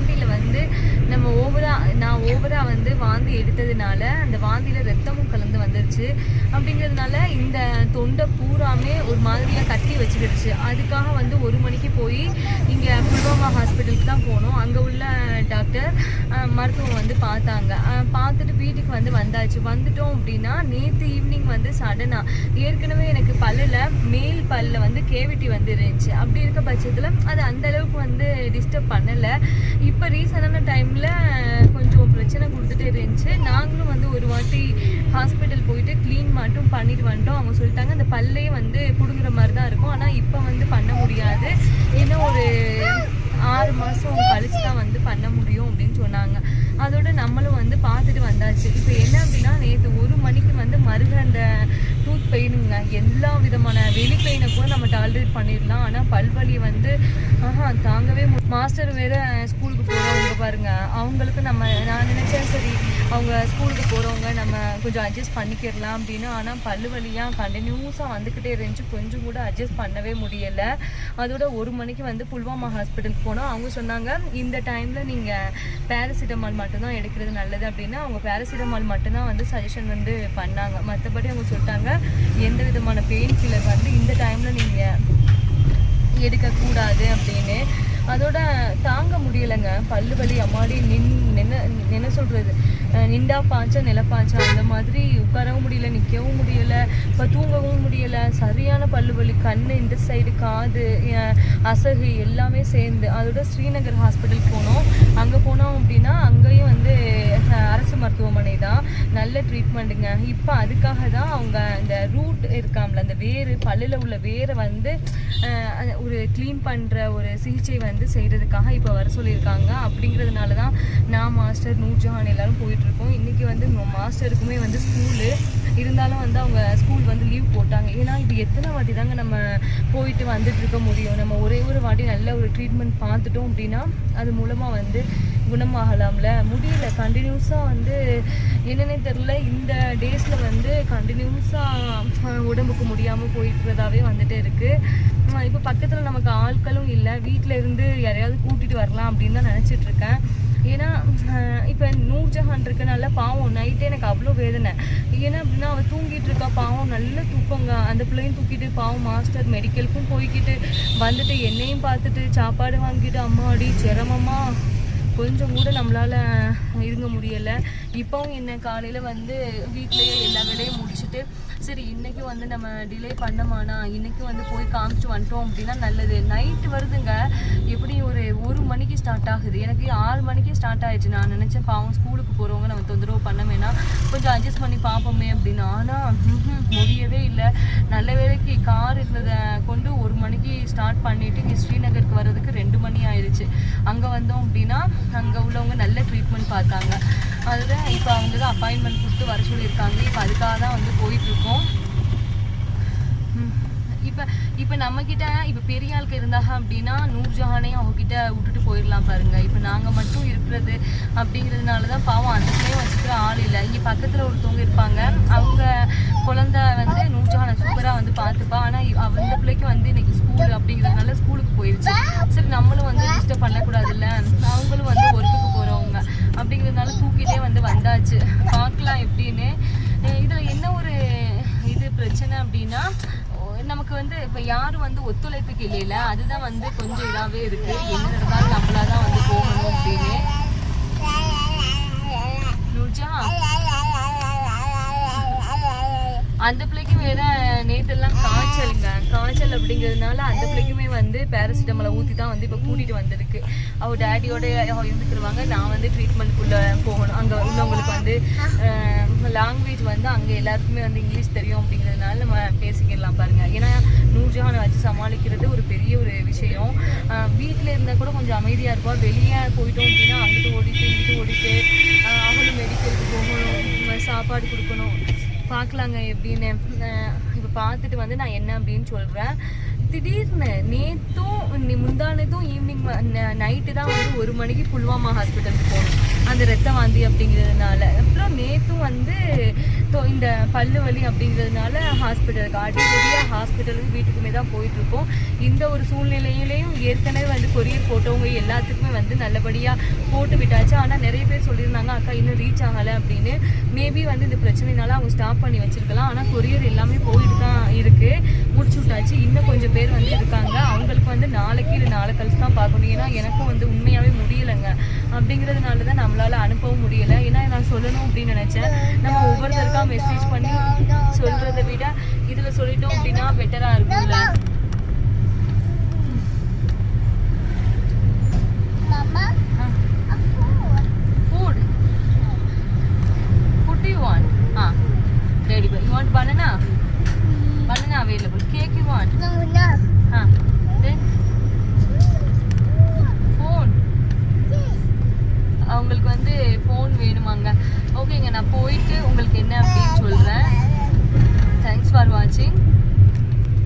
வாந்தியில் வந்து நம்ம ஓவராக நான் ஓவராக வந்து வாந்தி எடுத்ததுனால அந்த வாந்தியில் ரத்தமும் கலந்து வந்துருச்சு. அப்படிங்கிறதுனால இந்த தொண்டை பூராமே ஒரு மாதிரியாக கட்டி வச்சுக்கிடுச்சு. அதுக்காக வந்து ஒரு மணிக்கு போய் இங்கே புல்வாமா ஹாஸ்பிட்டலுக்கு தான் போனோம். அங்கே உள்ள டாக்டர் மருத்துவம் வந்து பார்த்தாங்க. பார்த்துட்டு வீட்டுக்கு வந்து வந்தாச்சு. வந்துட்டோம் அப்படின்னா நேற்று ஈவினிங் வந்து சடனாக ஏற்கனவே எனக்கு பல்லில் மேல் பல்லில் வந்து கேவிட்டி வந்து இருந்துச்சு அப்படி இருக்க பட்சத்தில் அது அந்த அளவுக்கு வந்து டிஸ்டர்ப் பண்ணலை. இப்போ ரீசனான டைமில் கொஞ்சம் பிரச்சனை கொடுத்துட்டு இருந்துச்சு. நாங்களும் வந்து ஒரு வாட்டி ஹாஸ்பிட்டல் போயிட்டு க்ளீன் மட்டும் பண்ணிட்டு வந்துட்டோம். அவங்க சொல்லிட்டாங்க அந்த பல்லே வந்து பிடுங்குற மாதிரி தான் இருக்கும். ஆனால் இப்போ வந்து பண்ண முடியாது. ஏன்னா ஒரு ஆறு மாதம் கழிச்சு தான் வந்து பண்ண முடியும் அப்படின்னு சொன்னாங்க. அதோட நம்மளும் வந்து பார்த்துட்டு வந்தாச்சு. இப்போ என்ன அப்படின்னா நேற்று ஒரு மணிக்கு வந்து மருக அந்த டூத் பெயினுங்க எல்லா விதமான வெளி பெயினை கூட நம்ம டாலரேட் பண்ணிடலாம். ஆனால் பல்வலி வந்து ஆஹா தாங்கவே மு- மாஸ்டர் வேறு ஸ்கூலுக்கு போகிறவங்க பாருங்க. அவங்களுக்கு நம்ம நான் நினச்சேன் சரி அவங்க ஸ்கூலுக்கு போகிறவங்க நம்ம கொஞ்சம் அட்ஜஸ்ட் பண்ணிக்கிடலாம் அப்படின்னு. ஆனால் பல்லு வலியாக கண்டினியூஸாக வந்துக்கிட்டே இருந்துச்சு கொஞ்சம் கூட அட்ஜஸ்ட் பண்ணவே முடியலை. அதோட ஒரு மணிக்கு வந்து புல்வாமா ஹாஸ்பிட்டலுக்கு போனோம். அவங்க சொன்னாங்க இந்த டைமில் நீங்கள் பேராசிட்டமால் மட்டும்தான் எடுக்கிறது நல்லது அப்படின்னு. அவங்க பேராசிட்டமால் மட்டும்தான் வந்து சஜஷன் வந்து பண்ணாங்க. மற்றபடி அவங்க சொல்லிட்டாங்க எந்த விதமான பெயின் கில்லர் வந்து இந்த டைமில் நீங்கள் எடுக்கக்கூடாது அப்படின்னு. அதோட தாங்க முடியலைங்க. பல்லு வலி அம்மாடி நின் நின்று என்ன சொல்கிறது நிண்டா பாய்ச்சா நிலப்பாய்ச்சா அந்த மாதிரி உட்காரவும் முடியல நிற்கவும் முடியலை இப்போ தூங்கவும் முடியலை. சரியான பல்லு வலி கண் இந்த சைடு காது அசகு எல்லாமே சேர்ந்து. அதோட ஸ்ரீநகர் ஹாஸ்பிட்டல் போனோம். அங்கே போனோம் அப்படின்னா அங்கேயும் வந்து அரசு மருத்துவமனை தான். நல்ல ட்ரீட்மெண்ட்டுங்க இப்போ அதுக்காக தான் அவங்க அந்த ரூட் இருக்காம்ல அந்த வேறு பல்லில் உள்ள வேரை வந்து ஒரு க்ளீன் பண்ணுற ஒரு சிகிச்சை வந்து செய்கிறதுக்காக இப்போ வர சொல்லியிருக்காங்க. அப்படிங்கிறதுனால தான் நான் மாஸ்டர் நூர்ஜஹான் எல்லாரும் போயிட்டுருக்கோம். இன்றைக்கி வந்து மாஸ்டருக்குமே வந்து ஸ்கூலு. இருந்தாலும் வந்து அவங்க ஸ்கூல் வந்து லீவ் போட்டாங்க. ஏன்னா இது எத்தனை வாட்டி தாங்க நம்ம போயிட்டு வந்துட்டு இருக்க முடியும்? நம்ம ஒரே ஒரு வாட்டி நல்ல ஒரு ட்ரீட்மெண்ட் பார்த்துட்டோம் அப்படின்னா அது மூலமாக வந்து குணமாகலாம்ல? முடியல. கண்டினியூஸாக வந்து என்னன்னே தெரில இந்த டேஸில் வந்து கண்டினியூஸாக உடம்புக்கு முடியாமல் போயிட்டுறதாவே வந்துட்டு இருக்குது இப்போ பக்கத்தில் நமக்கு ஆட்களும் இல்லை. வீட்டில் இருந்து யாரையாவது கூட்டிகிட்டு வரலாம் அப்படின்னு தான் நினச்சிட்ருக்கேன் ஏன்னா இப்போ நூர்ஜஹான் இருக்கனால பாவம். நைட்டே எனக்கு அவ்வளோ வேதனை. ஏன்னா அப்படின்னா அவள் தூங்கிட்டு இருக்கா பாவம். நல்ல தூக்கங்க. அந்த பிள்ளையும் தூக்கிட்டு பாவம் மாஸ்டர் மெடிக்கலுக்கும் போய்க்கிட்டு வந்துட்டு என்னையும் பார்த்துட்டு சாப்பாடு வாங்கிட்டு அம்மாடி சிரமமாக கொஞ்சம் கூட நம்மளால் இருங்க முடியலை. இப்போவும் என்ன காலையில் வந்து வீட்லேயே எல்லா வேலையும் முடிச்சுட்டு சரி இன்னைக்கு வந்து நம்ம டிலே பண்ணமானா இன்னைக்கு வந்து போய் காமிச்சிட்டு வந்துட்டோம் அப்படின்னா நல்லது. நைட்டு வருதுங்க. எப்படி ஒரு ஒரு மணிக்கு ஸ்டார்ட் ஆகுது? எனக்கு ஆறு மணிக்கே ஸ்டார்ட் ஆயிடுச்சு. நான் நினச்சேன் பாவம் ஸ்கூலுக்கு போகிறவங்க நம்ம தொந்தரவு கொஞ்சம் அட்ஜஸ்ட் பண்ணி பார்ப்போமே அப்படின்னு. ஆனால் முடியவே இல்லை. நல்ல வேலைக்கு கார் இருந்ததை கொண்டு ஒரு மணிக்கு ஸ்டார்ட் பண்ணிவிட்டு இங்கே ஸ்ரீநகருக்கு வர்றதுக்கு ரெண்டு மணி ஆயிடுச்சு அங்கே வந்தோம் அப்படின்னா அங்கே உள்ளவங்க நல்ல ட்ரீட்மெண்ட் பார்த்தாங்க. அதில் இப்போ அவங்க தான் அப்பாயின்மெண்ட் கொடுத்து வர சொல்லியிருக்காங்க. இப்போ அதுக்காக தான் வந்து போயிட்டுருக்கோம் இப்போ இப்போ நம்மக்கிட்ட இப்போ பெரிய ஆளுக்கு இருந்தாங்க அப்படின்னா நூர்ஜஹானையும் அவங்கக்கிட்ட விட்டுட்டு போயிடலாம் பாருங்க. இப்போ நாங்கள் மட்டும் இருக்கிறது அப்படிங்கிறதுனால தான் பாவம் அந்த வச்சுக்கிற ஆள் இல்லை. இங்கே பக்கத்தில் ஒருத்தவங்க இருப்பாங்க. அவங்க குழந்தை வந்து நூர்ஜஹானை சூப்பராக வந்து பார்த்துப்பா. ஆனால் அந்த பிள்ளைக்கு வந்து இன்னைக்கு ஸ்கூல் அப்படிங்கிறதுனால ஸ்கூலுக்கு போயிடுச்சு சரி நம்மளும் வந்து டிஸ்டர்ப் பண்ணக்கூடாதுல்ல. அவங்களும் வந்து ஒர்க்குக்கு போகிறவங்க அப்படிங்கிறதுனால தூக்கிட்டே வந்து வந்தாச்சு. பார்க்கலாம் எப்படின்னு. இதில் என்ன ஒரு இது பிரச்சனை அப்படின்னா நமக்கு வந்து இப்போ யாரும் வந்து ஒத்துழைப்புக்கு இல்லையில அதுதான் வந்து கொஞ்சம் இதாகவே இருக்கு. என்ன நடந்தாலும் நம்மளா தான் வந்து போகணும் அப்படின்னு. நூர்ஜா? அந்த பிள்ளைக்கு வேற நேத்தெல்லாம் காய்ச்சலுங்க. காய்ச்சல் அப்படிங்கிறதுனால அந்த பிள்ளைக்குமே வந்து பேராசிட்டமாலை ஊற்றி தான் வந்து இப்போ கூட்டிகிட்டு வந்திருக்கு. அவ டேடியோட இருந்துக்கிடுவாங்க நான் வந்து ட்ரீட்மெண்ட்குள்ளே போகணும். அங்கே உள்ளவங்களுக்கு வந்து லாங்குவேஜ் வந்து அங்கே எல்லாருக்குமே வந்து இங்கிலீஷ் தெரியும் அப்படிங்கிறதுனால நம்ம பேசிக்கிடலாம் பாருங்க. நூர்ஜஹானை வச்சு சமாளிக்கிறது ஒரு பெரிய ஒரு விஷயம். வீட்டில் இருந்தால் கூட கொஞ்சம் அமைதியாக இருப்போம் வெளியே போயிட்டோம் அப்படின்னா அங்கிட்டு ஓடிட்டு இங்கிட்டு ஓடிட்டு அவளும் மெடிக்கலுக்கு போகணும் சாப்பாடு கொடுக்கணும். பார்க்கலாங்க எப்படின்னு. இப்போ பார்த்துட்டு வந்து நான் என்ன அப்படின்னு சொல்கிறேன் திடீர்னு நேற்றும் முந்தானதும் ஈவினிங் நைட்டு தான் வந்து ஒரு மணிக்கு புல்வாமா ஹாஸ்பிட்டலுக்கு போகணும். அந்த ரத்த வாந்தி அப்படிங்கிறதுனால. அப்புறம் நேற்றும் வந்து இந்த பல்லு வலி அப்படிங்கிறதுனால ஹாஸ்பிட்டலுக்கு அடிக்கடியாக ஹாஸ்பிட்டலுக்கு வீட்டுக்குமே தான் போயிட்டுருக்கோம். இந்த ஒரு சூழ்நிலையிலையும் ஏற்கனவே வந்து கொரியர் போட்டவங்க எல்லாத்துக்குமே வந்து நல்லபடியாக போட்டு விட்டாச்சு. ஆனால் நிறைய பேர் சொல்லியிருந்தாங்க அக்கா இன்னும் ரீச் ஆகலை அப்படின்னு. மேபி வந்து இந்த பிரச்சனைனால அவங்க ஸ்டாப் பண்ணி வச்சுருக்கலாம். ஆனால் கொரியர் எல்லாமே போயிட்டு தான் இருக்குது முடிச்சு விட்டாச்சு இன்னும் கொஞ்சம் பேர் வந்து இருக்காங்க. அவங்களுக்கு வந்து நாளைக்கு இல்லை நாளை கழிச்சு தான் பார்க்கணும். ஏன்னா எனக்கும் வந்து உண்மையாகவே முடியலைங்க. அப்படிங்கிறதுனால தான் நம்மளால் அனுப்பவும் முடியலை. ஏன்னா நான் சொல்லணும் அப்படின்னு நினச்சேன். நம்ம ஒவ்வொருத்தருக்கா மெசேஜ் பண்ணி சொல்கிறத விட இதில் சொல்லிட்டோம் அப்படின்னா பெட்டராக இருக்கும்.